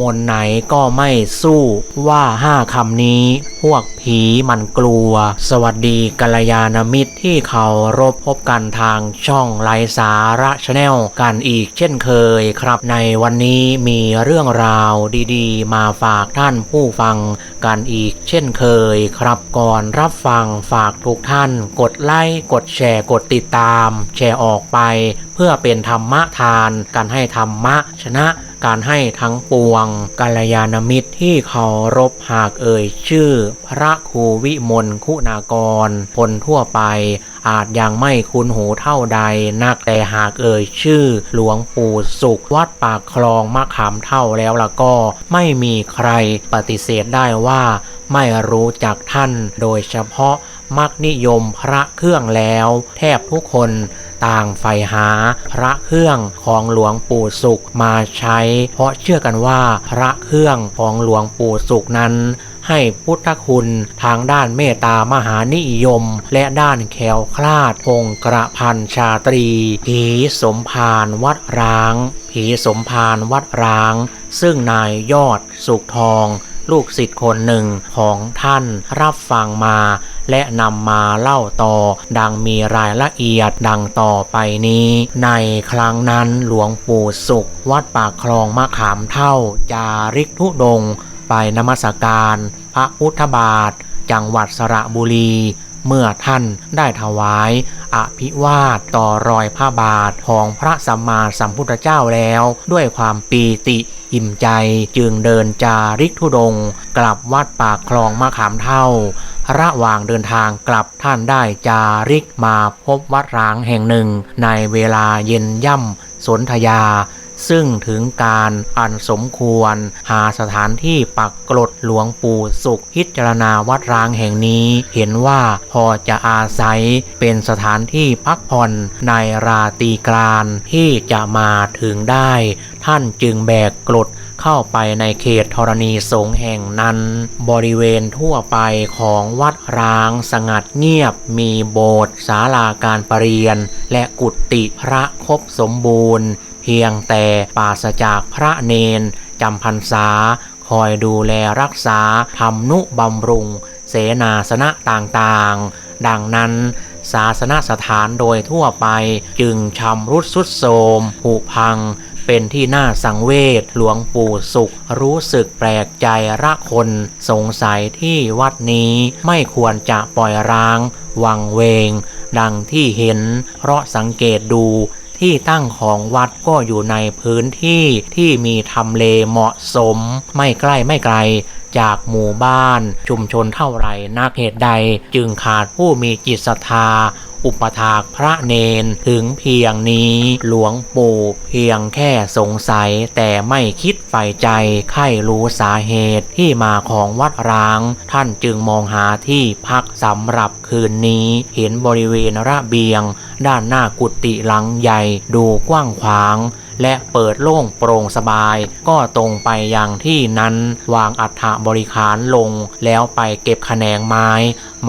มนไหนก็ไม่สู้ว่าห้าคำนี้ พวกผีมันกลัว สวัสดีกัลยาณมิตรที่เขารบพบกันทางช่องไลสาระชาแนลกันอีกเช่นเคยครับ ในวันนี้มีเรื่องราวดีๆ มาฝากท่านผู้ฟังกันอีกเช่นเคยครับก่อนรับฟังฝากทุกท่าน กดไลค์กดแชร์กดติดตาม แชร์ออกไป เพื่อเป็นธรรมะทานการให้ธรรมะชนะ การให้ทั้งปวงกัลยาณมิตรที่เคารพหากเอ่ยชื่อ พระครูวิมลคุณากรคนทั่วไป อาจยังไม่คุ้นหูเท่าใดนักแต่หากเอ่ยชื่อ หลวงปู่สุขวัดปากคลองมะขามเท่าแล้วละก็ ไม่มีใครปฏิเสธได้ว่า ไม่รู้จักท่านโดยเฉพาะมักนิยมพระเครื่องแล้ว แทบทุกคน ต่างใฝ่หาพระเครื่องของหลวงปู่สุขมาใช้ เพราะเชื่อกันว่าพระเครื่องของหลวงปู่สุขนั้นให้พุทธคุณทางด้านเมตตามหานิยม และด้านแขวคลาดพงกระพันชาตรี ผีสมภารวัดร้าง ผีสมภารวัดร้าง ซึ่งนายยอดสุขทอง ลูกศิษย์คนหนึ่งของท่านรับฟังมา และนำมาเล่าต่อ ดังมีรายละเอียดดังต่อไปนี้ ในครั้งนั้นหลวงปู่สุข วัดปากคลองมะขามเท่า จาริกทุดง ไปนมัสการ พระพุทธบาท จังหวัดสระบุรี เมื่อท่านได้ถวาย อภิวาทต่อรอยพระบาทของพระสัมมาสัมพุทธเจ้าแล้ว ด้วยความปีติอิ่มใจจึงเดินจาริกธุดง กลับวัดปากคลองมะขามเท่า ระหว่างเดินทางกลับท่านได้จาริกมาพบวัดร้างแห่งหนึ่ง ในเวลาเย็นย่ำสนธยา ซึ่งถึงการอันสมควร หาสถานที่ปักกรดหลวงปู่สุข พิจารณาวัดร้างแห่งนี้ เห็นว่าพอจะอาศัยเป็นสถานที่พักผ่อนในราตรีกลานที่จะมาถึงได้ ท่านจึงแบกกรดเข้าไปในเขตธรณีสงแห่งนั้น บริเวณทั่วไปของวัดร้างสงัดเงียบมีโบสถ์ศาลาการประเรียน และกุฏิพระครบสมบูรณ์ พียงแต่ปราศจากพระเนนจำพรรษา คอยดูแลรักษาทำนุบำรุง เสนาสนะต่างๆ ดังนั้น ศาสนสถานโดยทั่วไปจึงชำรุดสุดโทรมผุพังเป็นที่น่าสังเวชหลวงปู่สุข รู้สึกแปลกใจระคนสงสัยที่วัดนี้ไม่ควรจะปล่อยร้าง วังเวง ดังที่เห็น เพราะสังเกตดู ที่ตั้งของวัดก็อยู่ในพื้นที่ที่มีทำเลเหมาะสม ไม่ใกล้ไม่ไกลจากหมู่บ้านชุมชนเท่าไรนักเหตุใด จึงขาดผู้มีจิตศรัทธา อุปถากพระเนนถึงเพียงนี้หลวงปู่เพียงแค่สงสัย แต่ไม่คิดใฝ่ใจใครรู้สาเหตุที่มาของวัดร้าง ท่านจึงมองหาที่พักสำหรับคืนนี้ เห็นบริเวณระเบียง ด้านหน้ากุฏิหลังใหญ่ดูกว้างขวาง และเปิดโล่งโปร่งสบาย ก็ตรงไปยังที่นั้นวางอัฐบริขารลง แล้วไปเก็บขแขนงไม้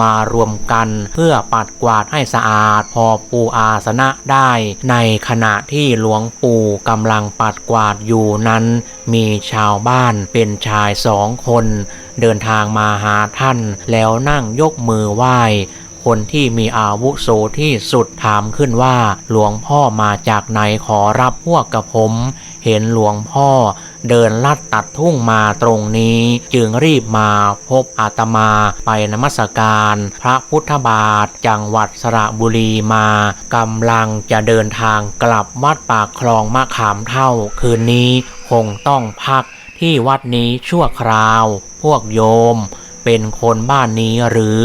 มารวมกันเพื่อปัดกวาดให้สะอาดพอปูอาสนะได้ ในขณะที่หลวงปู่กำลังปัดกวาดอยู่นั้น มีชาวบ้านเป็นชายสองคน เดินทางมาหาท่านแล้วนั่งยกมือไหว้ คนที่มีอาวุโสที่สุดถามขึ้นว่า หลวงพ่อมาจากไหนขอรับพวกกับผม เห็นหลวงพ่อเดินลัดตัดทุ่งมาตรงนี้ จึงรีบมาพบอาตมาไปนมัสการ พระพุทธบาทจังหวัดสระบุรีมากำลังจะเดินทางกลับวัดปากคลองมะขามเท่า คืนนี้คงต้องพักที่วัดนี้ชั่วคราว พวกโยม เป็นคนบ้านนี้หรือ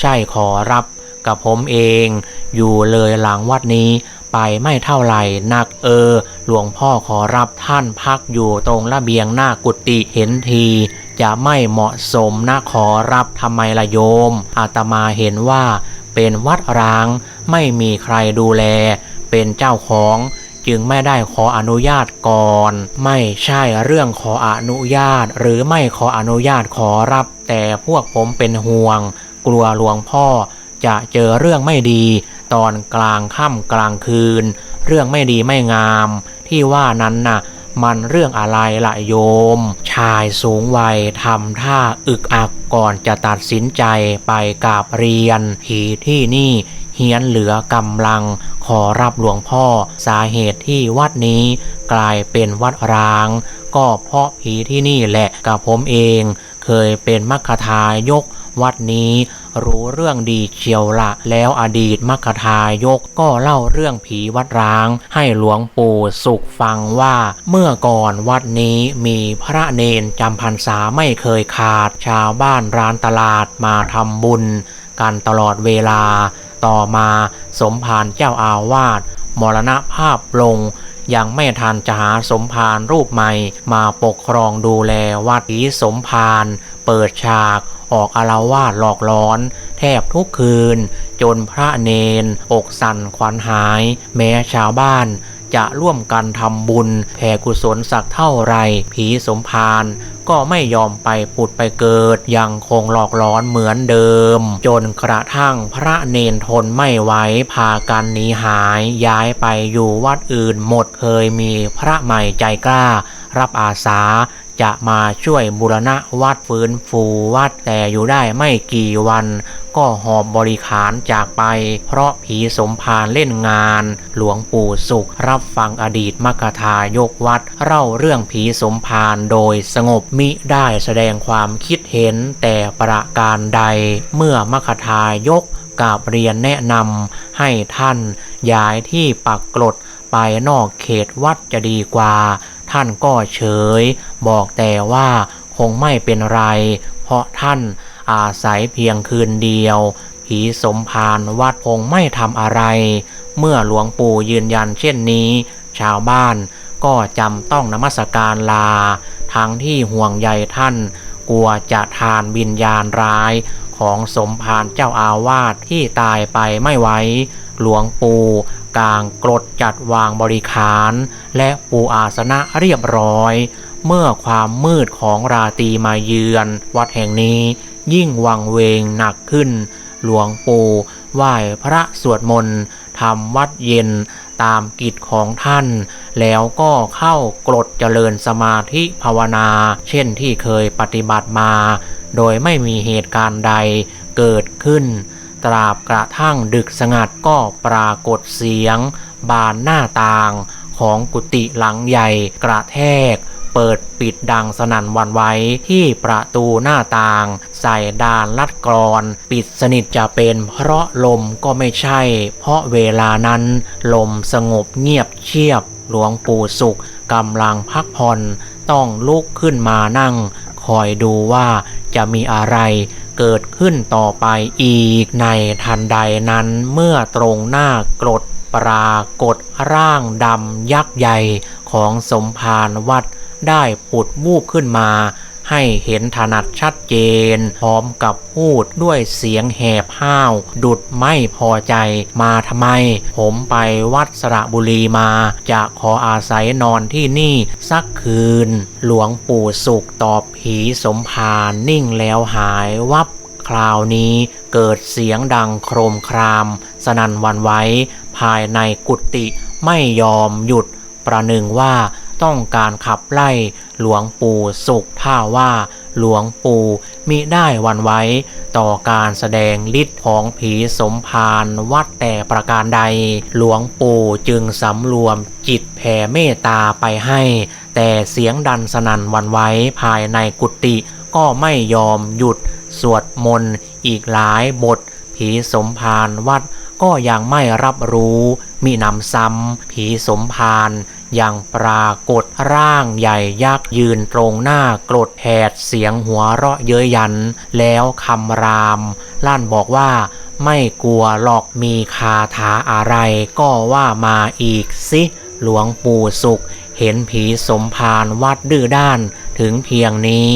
ใช่ขอรับกับผมเอง อยู่เลยหลังวัดนี้ไปไม่เท่าไหร่นักเออ หลวงพ่อขอรับท่านพักอยู่ตรงระเบียงหน้ากุฏิเห็นที จะไม่เหมาะสมนะขอรับทำไมละโยม อาตมาเห็นว่าเป็นวัดร้าง ไม่มีใครดูแล เป็นเจ้าของ จึงไม่ได้ขออนุญาตก่อน ไม่ใช่เรื่องขออนุญาต หรือไม่ขออนุญาตขอรับ แต่พวกผมเป็นห่วง กลัวหลวงพ่อจะเจอเรื่องไม่ดี ตอนกลางค่ำกลางคืน เรื่องไม่ดีไม่งาม ที่ว่านั้นน่ะ มันเรื่องอะไรละโยม ชายสูงวัยทำท่าอึกอักก่อนจะตัดสินใจไปกราบเรียนผีที่นี่เฮียนเหลือกำลังขอรับหลวงพ่อสาเหตุที่วัดนี้กลายเป็นวัดร้าง ก็เพราะผีที่นี่แหละกับผมเอง เคยเป็นมัคคทายก วัดนี้รู้เรื่องดีเชียวละ แล้วอดีตมัคคทายกก็เล่าเรื่องผีวัดร้าง ให้หลวงปู่สุขฟังว่าเมื่อก่อนวัดนี้มีพระเนนจำพรรษาไม่เคยขาด ชาวบ้านร้านตลาดมาทำบุญกันตลอดเวลา ต่อมาสมภารเจ้าอาวาสมรณภาพลงยังไม่ทันจะหาสมภารรูปใหม่ มาปกครองดูแลวัดผีสมภารเปิดฉาก ออกอารวาสหลอกล้อน แทบทุกคืน จนพระเนน อกสั่นขวัญหาย แม้ชาวบ้านจะร่วมกันทำบุญแผ่กุศลสักเท่าไร ผีสมภารก็ไม่ยอมไปผุดไปเกิด ยังคงหลอกล้อนเหมือนเดิม จนกระทั่งพระเนนทนไม่ไหวพากันหนีหาย ย้ายไปอยู่วัดอื่นหมดเคยมีพระใหม่ใจกล้า รับอาสา จะมาช่วยบูรณะวัดฟื้นฟูวัดแต่อยู่ได้ไม่กี่วันก็หอบบริขารจากไป เพราะผีสมภารเล่นงาน หลวงปู่สุข รับฟังอดีตมกทายกวัด เล่าเรื่องผีสมภารโดยสงบมิได้แสดงความคิดเห็นแต่ประการใด เมื่อมกทายกกาบเรียนแนะนำให้ท่าน ย้ายที่ปักกลดไปนอกเขตวัดจะดีกว่า ท่านก็เฉย บอกแต่ว่าคงไม่เป็นไร เพราะท่านอาศัยเพียงคืนเดียว ผีสมภารวัดคงไม่ทำอะไร เมื่อหลวงปู่ยืนยันเช่นนี้ ชาวบ้านก็จำต้องนมัสการลา ทั้งที่ห่วงใยท่าน กลัวจะทานวิญญาณร้ายของสมภารเจ้าอาวาสที่ตายไปไม่ไหวหลวงปู่ กลางกรดจัดวางบริขารและปูอาสนะเรียบร้อย เมื่อความมืดของราตรีมาเยือน วัดแห่งนี้ยิ่งวังเวงหนักขึ้น หลวงปู่ไหว้พระสวดมนต์ทำวัดเย็นตามกิจของท่าน แล้วก็เข้ากรดเจริญสมาธิภาวนา เช่นที่เคยปฏิบัติมา โดยไม่มีเหตุการณ์ใดเกิดขึ้น ตราบกระทั่งดึกสงัดก็ปรากฏเสียง บานหน้าต่างของกุฏิหลังใหญ่กระแทก เปิดปิดดังสนั่นวันไหวที่ประตูหน้าต่าง ใส่ดานลัดกรอน ปิดสนิทจะเป็นเพราะลมก็ไม่ใช่ เพราะเวลานั้นลมสงบเงียบเชียบหลวงปู่สุขกำลังพักผ่อน ต้องลุกขึ้นมานั่ง คอยดูว่าจะมีอะไร เกิดขึ้นต่อไปอีกในทันใดนั้นเมื่อตรงหน้ากรดปรากฏร่างดำยักษ์ใหญ่ของสมภารวัดได้ปุดวูบขึ้นมา ให้เห็นถนัดชัดเจน พร้อมกับพูดด้วยเสียงแหบห้าว ดุดไม่พอใจมาทำไม ผมไปวัดสระบุรีมา จะขออาศัยนอนที่นี่สักคืน หลวงปู่สุขตอบผีสมภารนิ่งแล้วหายวับคราวนี้เกิดเสียงดังโครมคราม สนั่นวันไว้ ภายในกุฏิไม่ยอมหยุดประหนึ่งว่า ต้องการขับไล่หลวงปู่สุขท่าว่าหลวงปู่มิได้วันไว้ ต่อการแสดงฤทธิ์ของผีสมภารวัดแต่ประการใด หลวงปู่จึงสำรวมจิตแผ่เมตตาไปให้ แต่เสียงดันสนั่นวันไว้ภายในกุฏิก็ไม่ยอมหยุดสวดมนต์อีกหลายบท ผีสมภารวัดก็ยังไม่รับรู้ มีนำซ้ำผีสมภาร ยังปรากฏร่างใหญ่ยักษ์ยืนตรงหน้ากรดแผดเสียงหัวเราะเย้ยยัน แล้วคำราม ลั่นบอกว่าไม่กลัวหรอกมีคาถาอะไรก็ว่ามาอีกสิหลวงปู่สุข เห็นผีสมภารวัดดื้อด้าน ถึงเพียงนี้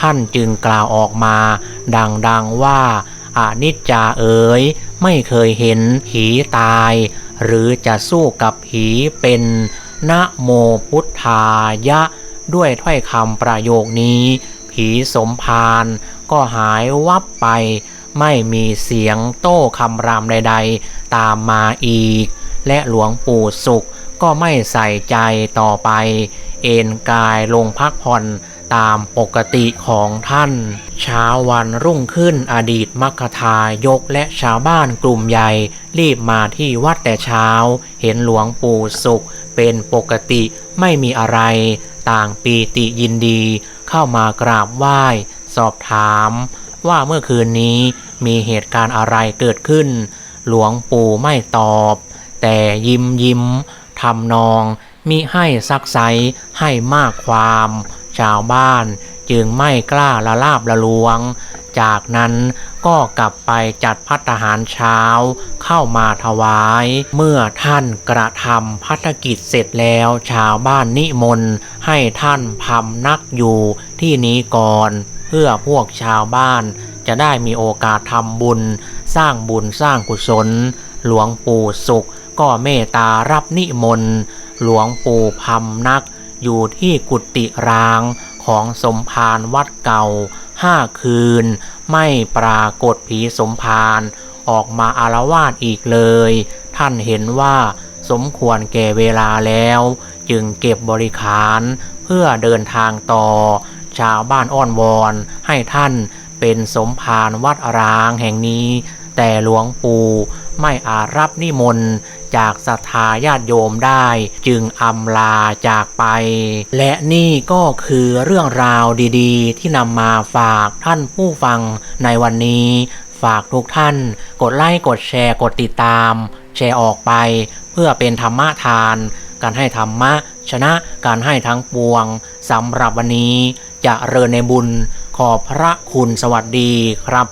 ท่านจึงกล่าวออกมา ดังๆว่าอานิจจาเอ๋ยไม่เคยเห็นผีตาย หรือจะสู้กับผีเป็น นะโมพุทธายะ ด้วยถ้อยคำประโยคนี้ ผีสมภารก็หายวับไป ไม่มีเสียงโต้คำรามใดๆ ตามมาอีก และหลวงปู่สุขก็ไม่ใส่ใจต่อไป เอนกายลงพักผ่อน ตามปกติของท่าน เช้าวันรุ่งขึ้นอดีตมัคทายกและชาวบ้านกลุ่มใหญ่ รีบมาที่วัดแต่เช้า เห็นหลวงปู่สุข เป็นปกติไม่มีอะไร ต่างปีติยินดี เข้ามากราบไหว้ สอบถาม ว่าเมื่อคืนนี้มีเหตุการณ์อะไรเกิดขึ้น หลวงปู่ไม่ตอบ แต่ยิ้มยิ้มทำนองมิให้ซักไซให้มากความ ชาวบ้านจึงไม่กล้าละลาบละลวง จากนั้นก็กลับไปจัดพัตตาหารเช้าเข้ามาถวาย เมื่อท่านกระทำพัฒกิจเสร็จแล้วชาวบ้านนิมนต์ให้ท่านพำนักอยู่ที่นี้ก่อน เพื่อพวกชาวบ้านจะได้มีโอกาสทำบุญ สร้างบุญสร้างกุศล หลวงปู่สุขก็เมตตารับนิมนต์ หลวงปู่พำนัก อยู่ที่กุฏิร้างของสมภารวัดเก่าห้าคืน ไม่ปรากฏผีสมภารออกมาอารวาสอีกเลย ท่านเห็นว่าสมควรแก่เวลาแล้ว จึงเก็บบริขารเพื่อเดินทางต่อ ชาวบ้านอ้อนวอนให้ท่านเป็นสมภารวัดร้างแห่งนี้ แต่หลวงปู่ไม่อาจรับนิมนต์ จากศรัทธาญาติโยมได้ จึงอำลาจากไป และนี่ก็คือเรื่องราวดีๆ ที่นำมาฝากท่านผู้ฟังในวันนี้ ฝากทุกท่าน กดไลค์กดแชร์กดติดตาม แชร์ออกไป เพื่อเป็นธรรมะทาน การให้ธรรมะ ชนะการให้ทั้งปวงสำหรับวันนี้จะเริญในบุญขอบพระคุณสวัสดีครับ